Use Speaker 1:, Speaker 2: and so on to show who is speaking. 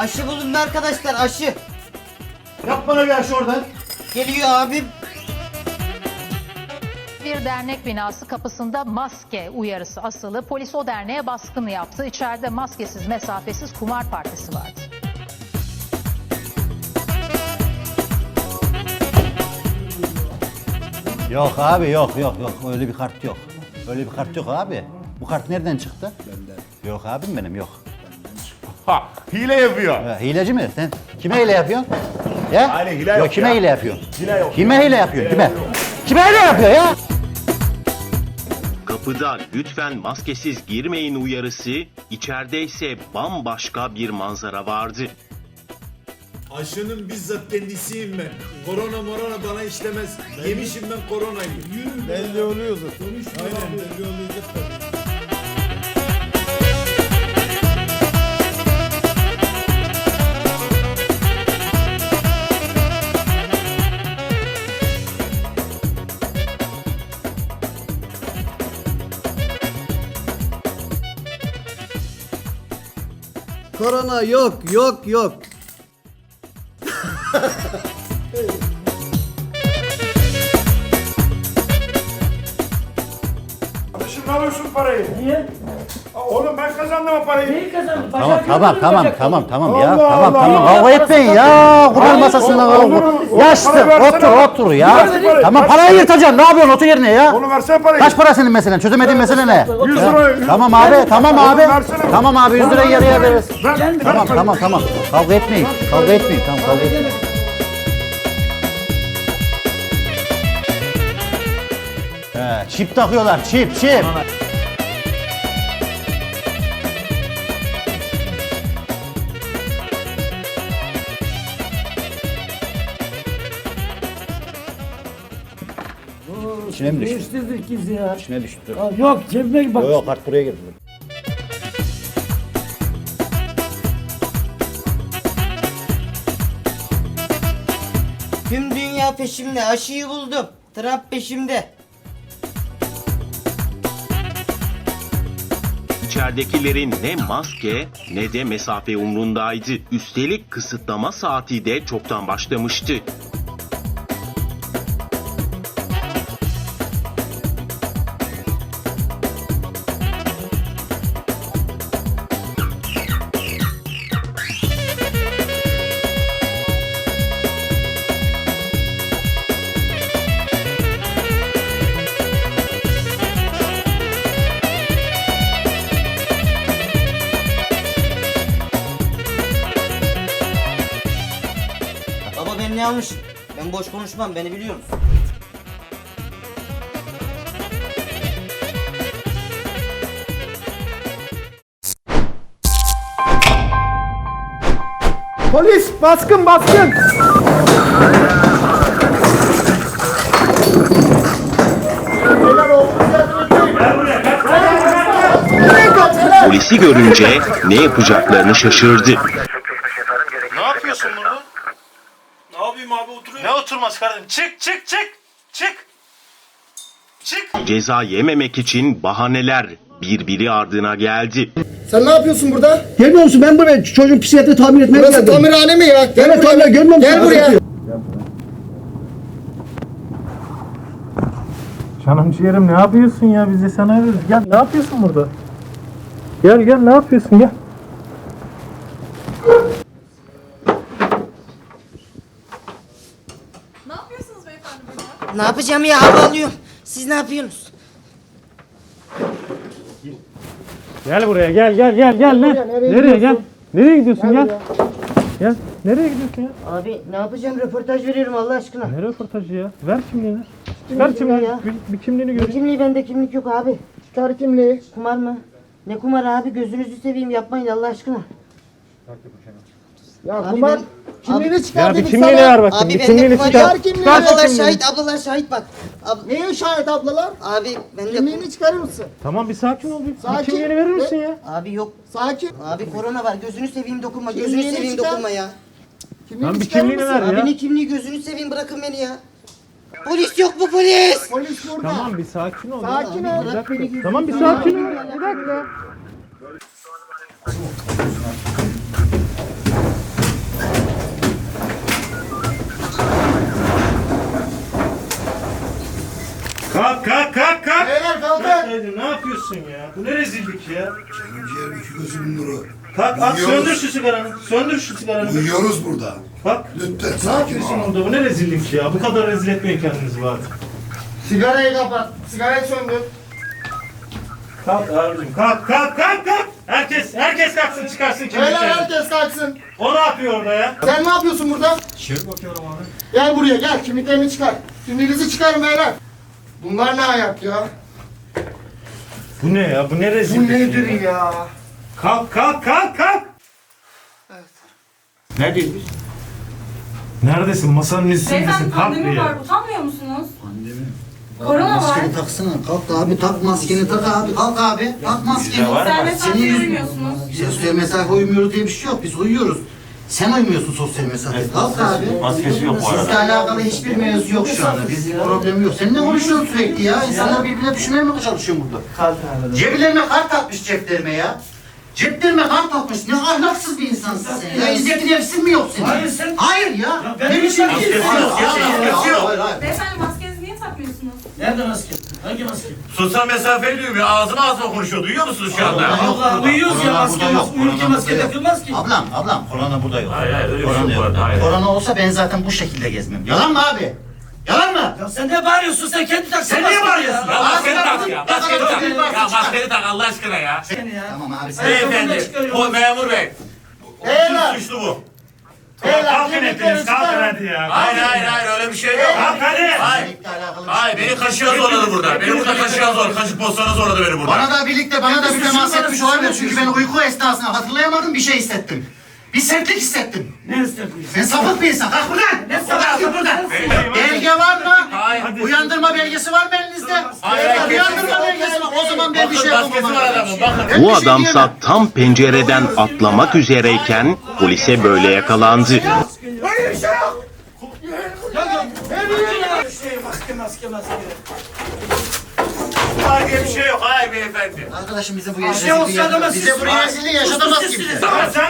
Speaker 1: Aşı bulundu arkadaşlar aşı.
Speaker 2: Yap bana bir aşı oradan.
Speaker 1: Geliyor abim.
Speaker 3: Bir dernek binası kapısında maske uyarısı asılı. Polis o derneğe baskın yaptı. İçeride maskesiz, mesafesiz kumar partisi vardı.
Speaker 2: Yok abi yok yok yok öyle bir kart yok. Öyle bir kart yok abi. Bu kart nereden çıktı? Benden. Yok abim benim yok.
Speaker 4: Ha, hile yapıyor.
Speaker 2: Ya, hileci mi? Sen kime hile yapıyorsun? Ya?
Speaker 4: Hayır, hile yok
Speaker 2: kime
Speaker 4: ya.
Speaker 2: hile yapıyorsun?
Speaker 4: Hile yok
Speaker 2: Kime hile yapıyorsun? Kime? Kime hile yapıyor ya?
Speaker 5: Kapıda lütfen maskesiz girmeyin uyarısı, içeride ise bambaşka bir manzara vardı.
Speaker 6: Aşının bizzat kendisiyim ben. Korona morona bana işlemez. Yemişim ben koronayı. Belli oluyor zaten. Aynen belli olacak tabii.
Speaker 7: Korona yok yok yok.
Speaker 4: Kardeşim ne alıyorsun parayı? Niye? Oğlum ben kazandım o parayı. Neyi kazandın?
Speaker 2: Tamam tamam tamam tamam tamam ya.
Speaker 4: Allah
Speaker 2: Tamam
Speaker 4: Allah.
Speaker 2: tamam kavga etmeyin ya. Kur'an masasında
Speaker 4: olur,
Speaker 2: kavga. Yaşlı
Speaker 4: versene.
Speaker 2: otur otur ya.
Speaker 4: Parayı.
Speaker 2: Tamam
Speaker 4: Ver
Speaker 2: parayı yırtacaksın. Ne yapıyorsun? Otur yerine ya.
Speaker 4: Oğlum versene parayı.
Speaker 2: Kaç para senin meselen? Çözemediğin mesele ne?
Speaker 4: 100
Speaker 2: Ya,
Speaker 4: lira, yüz-
Speaker 2: Tamam abi, tamam
Speaker 4: Oğlum
Speaker 2: abi.
Speaker 4: versene.
Speaker 2: Tamam abi 100 lirayı yarıya veririz.
Speaker 4: Ver, ver
Speaker 2: Tamam
Speaker 4: parayı.
Speaker 2: tamam tamam. Kavga etmeyin. Kavga etmeyin. Tamam kavga etmeyin. He, çip takıyorlar. Çip çip. İçine mi düştü?
Speaker 8: Değiştirdik biz ya.
Speaker 2: İçine düştü.
Speaker 8: Aa, Yok cebime bak.
Speaker 2: Yok yok kart buraya girdi.
Speaker 1: Tüm dünya peşimde. Aşıyı buldum. Trump peşimde.
Speaker 5: İçeridekilerin ne maske ne de mesafe umrundaydı. Üstelik kısıtlama saati de çoktan başlamıştı.
Speaker 1: Almışım? Ben boş konuşmam beni biliyor musun?
Speaker 7: Polis baskın baskın.
Speaker 5: Polisi görünce ne yapacaklarını şaşırdı.
Speaker 9: Ne yapıyorsun burada? Ne yapayım abi oturuyorum. Ne oturması kardeşim? Çık çık çık. Çık. Çık.
Speaker 5: Ceza yememek için bahaneler birbiri ardına geldi.
Speaker 7: Sen ne yapıyorsun burada?
Speaker 8: Gelmiyor musun? Ben buraya çocuğun psikiyatri tamir etmeye
Speaker 7: Burası
Speaker 8: geldim.
Speaker 7: tamirhane mi ya? Gel
Speaker 8: Evet
Speaker 7: buraya.
Speaker 8: görmüyor musun?
Speaker 7: Gel buraya.
Speaker 10: Canım ciğerim ne yapıyorsun ya biz de sana arıyoruz. Gel ne yapıyorsun burada? Gel gel ne yapıyorsun gel.
Speaker 11: Ne yapıyorsunuz beyefendi burada?
Speaker 1: Ne yapacağım ya hava alıyorum. Siz ne yapıyorsunuz?
Speaker 10: Gel buraya gel gel gel gel. Ne? Nereye, gel? Nereye gidiyorsun gel? Gel. Nereye gidiyorsun ya?
Speaker 1: Abi ne yapacağım röportaj veriyorum Allah aşkına.
Speaker 10: Ne röportajı ya? Ver kimliğini. Ver kimliğini.
Speaker 1: ya?
Speaker 10: Bir, bir kimliğini
Speaker 1: Ne
Speaker 10: göreyim.
Speaker 1: kimliği bende kimlik yok abi.
Speaker 7: Çıkar kimliği.
Speaker 1: Kumar mı? Ne kumar abi gözünüzü seveyim yapmayın Allah aşkına.
Speaker 7: Ya
Speaker 1: Abi
Speaker 7: kumar.
Speaker 1: ben-
Speaker 7: Kimliğini çıkar
Speaker 10: Ya bir
Speaker 7: dedik
Speaker 10: kimliğini
Speaker 7: sana.
Speaker 10: ver bakayım.
Speaker 1: Abi
Speaker 10: bir kimliğini çıkar.
Speaker 1: yok.
Speaker 7: kimliğini.
Speaker 10: Çıkar şu
Speaker 1: Ablalar
Speaker 10: kimliğini.
Speaker 1: şahit ablalar şahit bak. Ab-
Speaker 7: Neye şahit ablalar?
Speaker 1: abi bende
Speaker 7: Kimliğini çıkarır mısın?
Speaker 10: Tamam bir sakin ol. Bir, bir
Speaker 7: Sakin.
Speaker 10: kimliğini verir misin ya?
Speaker 1: Abi yok.
Speaker 7: Sakin.
Speaker 1: Abi korona var gözünü seveyim dokunma
Speaker 7: Kimliğini
Speaker 1: gözünü seveyim
Speaker 7: çıkar.
Speaker 1: dokunma ya.
Speaker 7: Kimliğini
Speaker 10: Lan bir
Speaker 7: çıkarır
Speaker 10: kimliğini
Speaker 7: mısın?
Speaker 10: ver
Speaker 1: Abi
Speaker 10: ya.
Speaker 1: ne kimliği gözünü seveyim bırakın beni ya. Polis yok mu polis?
Speaker 7: Polis burada.
Speaker 10: Tamam bir sakin ol. ya.
Speaker 7: Sakin ol.
Speaker 10: Bir dakika. Tamam bir sakin ol. Bir dakika. Kalk kalk kalk kalk.
Speaker 7: Beyler kalkın.
Speaker 10: Haydi, ne yapıyorsun ya? Bu ne rezillik ya? Kalk at söndür şu sigaranı. Söndür şu sigaranı.
Speaker 12: Uyuyoruz burada.
Speaker 10: Kalk.
Speaker 12: Lütfen
Speaker 10: Ne
Speaker 12: sakin
Speaker 10: yapıyorsun
Speaker 12: ol.
Speaker 10: orada? Bu ne rezillik ya? Bu kadar rezil etmeyin kendinizi bari.
Speaker 7: Sigarayı kapat. Sigarayı söndür.
Speaker 10: Kalk abicim kalk kalk kalk kalk. Herkes herkes kalksın çıkarsın
Speaker 7: Beyler herkes kalksın.
Speaker 10: O ne yapıyor orada ya?
Speaker 7: Sen ne yapıyorsun burada? İçeri bakıyorum abi. Gel buraya gel. Kimliklerini çıkar. Kimliğinizi çıkarın beyler. Bunlar ne ayak ya?
Speaker 10: Bu ne ya? Bu ne
Speaker 7: Bu
Speaker 10: rezillik
Speaker 7: nedir ya?
Speaker 10: Kalk kalk kalk kalk.
Speaker 2: Neredeyiz biz?
Speaker 10: Neredesin? Masanın üstündesin.
Speaker 11: Beyefendi
Speaker 10: Kalk
Speaker 11: pandemi var.
Speaker 10: ya.
Speaker 11: Utanmıyor musunuz? Korona var.
Speaker 2: Maskeni taksana. Kalk abi tak maskeni tak abi. Kalk abi. Tak maskeni.
Speaker 11: Sosyal mesafeye
Speaker 2: Senin
Speaker 11: uymuyorsunuz.
Speaker 2: Sosyal mesafe uymuyoruz diye bir şey yok. Biz uyuyoruz. Sen uymuyorsun sosyal mesafeye. Kalk abi. Maskesi yok bu arada. Sizle alakalı hiçbir mevzu yok şu anda. Bizim problem yok. Sen ne konuşuyorsun sürekli ya? İnsanlar birbirine düşmeye mi çalışıyor burada? Ceplerime kart atmış ceplerime ya. Ceplerime kart atmış. Ne ahlaksız bir insansın sen ya. İzzetin nefsin mi yok senin? Hayır sen... Hayır ya. ne biçim bir insan? Hayır hayır.
Speaker 11: Beyefendi?
Speaker 13: Nerede maske? Hangi maske?
Speaker 14: Sosyal mesafe diyor ya. Ağzıma ağzıma konuşuyor. Duyuyor musunuz şu anda?
Speaker 13: Allah uyuyoruz ya
Speaker 2: Korona
Speaker 13: maske
Speaker 2: burada yok.
Speaker 13: Uyurken
Speaker 2: korona
Speaker 13: maske
Speaker 2: burada yok.
Speaker 13: takılmaz ki.
Speaker 2: Ablam, ablam korona burada yok.
Speaker 14: Hayır, hayır, öyle bir şey
Speaker 2: korona
Speaker 14: yok bu arada,
Speaker 2: yok.
Speaker 14: hayır.
Speaker 2: Korona olsa ben zaten bu şekilde gezmem. Yalan mı abi? Yalan mı?
Speaker 13: Ya sen ne bağırıyorsun sen kendi tak.
Speaker 14: Sen niye bağırıyorsun ya? Maskeni tak ya. Maskeni tak. Ya maskeni tak Allah aşkına ya.
Speaker 2: Tamam abi sen.
Speaker 14: Beyefendi, o memur bey.
Speaker 7: Beyler.
Speaker 14: Suçlu bu.
Speaker 7: Beyler
Speaker 10: Kalkın hepiniz kalkın hadi ya.
Speaker 14: Hayır hayır hayır öyle bir şey yok.
Speaker 10: Kalk hadi.
Speaker 14: Hayır. Hayır
Speaker 2: şey
Speaker 14: beni
Speaker 2: yok.
Speaker 14: kaşığa zorladı burada. Beni burada kaşığa zor. Kaşık postana zorladı beni burada.
Speaker 2: Bana da birlikte bana da bir temas etmiş olabilir çünkü ben uyku esnasında hatırlayamadım bir şey hissettim. Bir sertlik hissettim.
Speaker 13: Ne istedin?
Speaker 2: Sen sapık bir insan. Kalk buradan.
Speaker 13: Ne
Speaker 2: Kalk git buradan. Belge var mı?
Speaker 14: Hayır.
Speaker 2: Uyandırma belgesi var mı elinizde?
Speaker 14: Hayır, hayır,
Speaker 2: Uyandırma belgesi var. O zaman ben bir şey yapamam.
Speaker 14: var adamın. Bakın.
Speaker 2: Ben bir
Speaker 5: Bu
Speaker 2: şey
Speaker 5: adamsa tam pencereden atlamak üzereyken polise böyle yakalandı.
Speaker 13: Maske maske maske.
Speaker 14: Var diye bir şey yok. Hayır beyefendi.
Speaker 2: Arkadaşım bize bu
Speaker 13: şey olsa
Speaker 2: yaşatamaz.
Speaker 13: adama
Speaker 2: Bize bu rezilliği yaşatamaz kimse.
Speaker 10: Sen